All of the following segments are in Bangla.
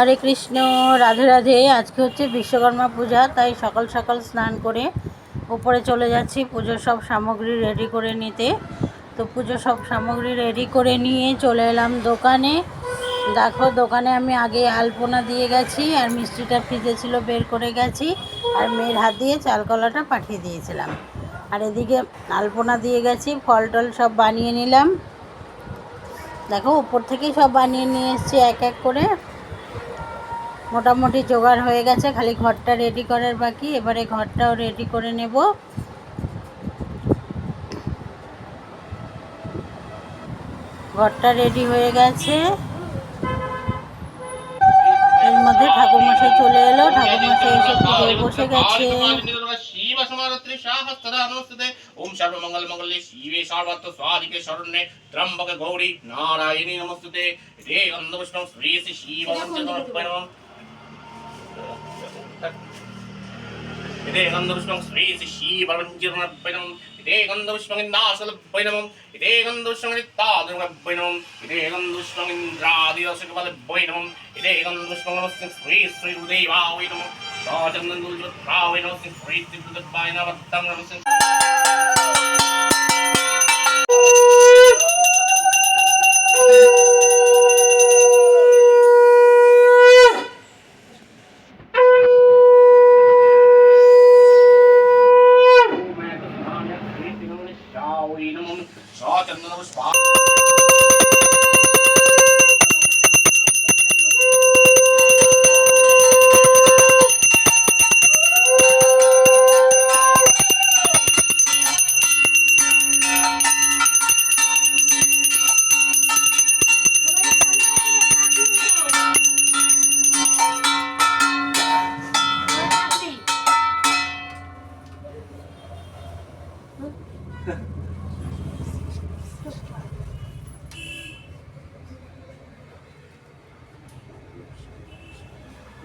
হরে কৃষ্ণ, রাধে রাধে। আজকে হচ্ছে বিশ্বকর্মা পূজা, তাই সকাল সকাল স্নান করে উপরে চলে যাচ্ছি। পুজোর সব সামগ্রী রেডি করে নিতে। তো পুজোর সব সামগ্রী রেডি করে নিয়ে চলে এলাম দোকানে। দেখো, দোকানে আমি আগে আলপনা দিয়ে গেছি, আর মিষ্টিটা ফ্রিজে ছিল, বের করে গেছি, আর মেয়ের হাত দিয়ে চালকলাটা পাঠিয়ে দিয়েছিলাম। আর এদিকে আলপনা দিয়ে গেছি, ফল টল সব বানিয়ে নিলাম। দেখো, উপর থেকেই সব বানিয়ে নিয়ে এসেছি এক এক করে। মোটামুটি জোগাড় হয়ে গেছে, খালি ঘরটা রেডি করার বাকি, এবারে ঘরটাও রেডি করে নেব। ঘরটা রেডি হয়ে গেছে। এর মধ্যে ঠাকুর ঠাকুরমশাই চলে এলো, ঠাকুরমশাই এসে পুজোয় বসে গেছে। শিব ওম গৌরী নারায়ণী নমস্তে রে গন্ধপুষ্পম শ্রী শ্রী শিব ഇതേകന്ധപുഷ്പം ശ്രീ ശീവഞ്ചീർണപ്പനം ഇതേകന്ധപുഷ്പങ്ങിന്ദാസലപ്പനമം ഇതേകന്ധപുഷ്പങ്ങിത്താതുർണപ്പനമം ഇതേകന്ധപുഷ്പങ്ങിന്ദ്രാദിദശകപലപ്പനമം ഇതേകന്ധപുഷ്പങ്ങളസ്തി ശ്രീ ശ്രീ ഹൃദൈവാവൈനമം ശ്രീ ശ്രീ ഹൃദപ്പായ നമസ്തം നമസ്തം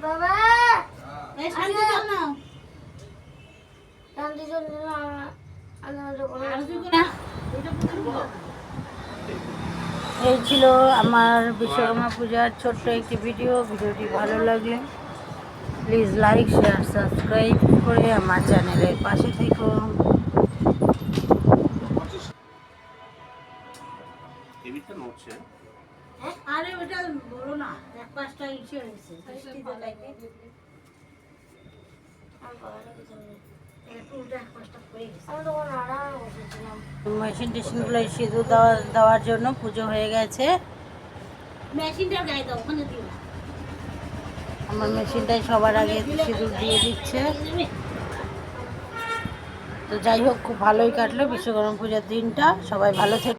বাবা! এই শান্তি চল না। শান্তি চন্দ্র আনন্দ করে এই ছিল আমার বিশ্বকর্মা পূজার ছোট্ট একটি ভিডিও। ভিডিওটি ভালো লাগলে প্লিজ লাইক শেয়ার সাবস্ক্রাইব করে আমার চ্যানেলের পাশে থেকো। এবিটা নড়ছে। আরে ওটা বলো না এক পাঁচটা হয়েছে মেশিন টেশিনগুলো সিঁদুর দেওয়া দেওয়ার জন্য পুজো হয়ে গেছে। মেশিনটা গায়ে দাও ওখানে দিও। আমার মেশিনটাই সবার আগে সিঁদুর দিয়ে দিচ্ছে। তো যাই হোক খুব ভালোই কাটলো বিশ্বকর্মা পূজার দিনটা। সবাই ভালো থেকে।